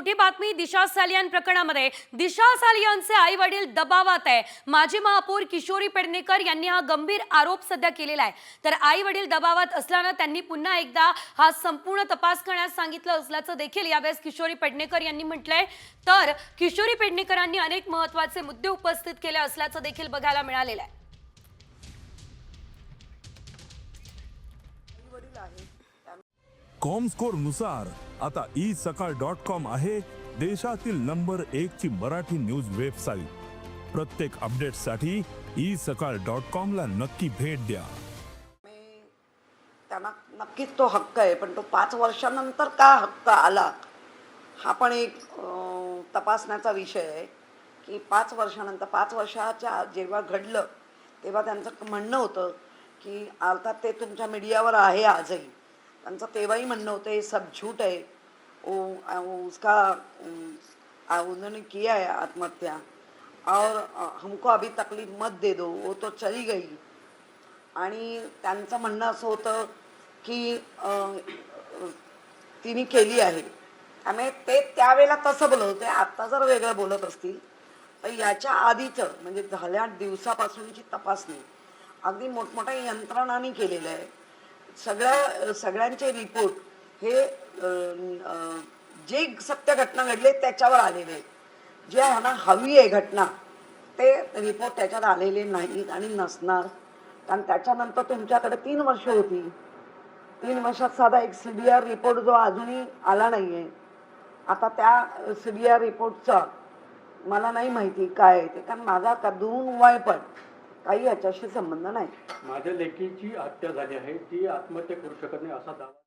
मोठी बातमी दिशा सालियान प्रकरणामध्ये. दिशा सालियानचे आई वडील दबावात आहे. माजी महापौर किशोरी पेडणेकर यांनी हा गंभीर आरोप सध्या केलेला आहे. तर आई वडील दबावात असल्यानं त्यांनी पुन्हा एकदा हा संपूर्ण तपास करण्यास सांगितलं असल्याचं देखील यावेळेस किशोरी पेडणेकर यांनी म्हटलंय. तर किशोरी पेडणेकरांनी अनेक महत्त्वाचे मुद्दे उपस्थित केले असल्याचं देखील बघायला मिळालेलं आहे. कॉमस्कोरनुसार आता ई सकाळ डॉट कॉम आहे देशातील नंबर एक ची मराठी न्यूज वेबसाईट. प्रत्येक अपडेटसाठी ई सकाळ डॉट कॉम ला नक्की भेट द्या. त्यांना नक्कीच तो हक्क आहे पण तो पाच वर्षानंतर का हक्क आला? हा पण एक तपासण्याचा विषय आहे की पाच वर्षानंतर पाच वर्षाच्या जेव्हा घडलं तेव्हा त्यांचं म्हणणं होतं की अर्थात ते तुमच्या मीडियावर आहे आजही. त्यांचं तेव्हाही म्हणणं होतं हे सब झूठ आहे. ओ उसका उन्होंने किया है आत्महत्या। और हमको अभी तकलीफ मत दे दो वो तो चली गई। आणि त्यांचं म्हणणं असं होतं की तिने केली आहे. त्यामुळे ते त्यावेळेला तसं बोलत होते आत्ता जर वेगळं बोलत असतील तर याच्या आधीचं म्हणजे झाल्या दिवसापासूनची तपासणी. अगदी मोठमोठ्या यंत्रणांनी केलेलं आहे. सगळ्या सगळ्यांचे रिपोर्ट हे जे सत्य घटना घडले त्याच्यावर आलेले आहेत. जे ह्यांना हवी आहे घटना ते रिपोर्ट त्याच्यात आलेले नाहीत आणि नसणार. कारण त्याच्यानंतर तुमच्याकडे तीन वर्ष होती. तीन वर्षात साधा एक सी बी आर रिपोर्ट जो अजूनही आला नाही आहे आता त्या सी बी आर रिपोर्टचा मला नाही माहिती काय आहे ते. कारण माझा कधून वय पण काही याच्याशी संबंध नाही. माझ्या लेकीची हत्या झाली आहे. ती आत्महत्या करू शकत नाही असा दावा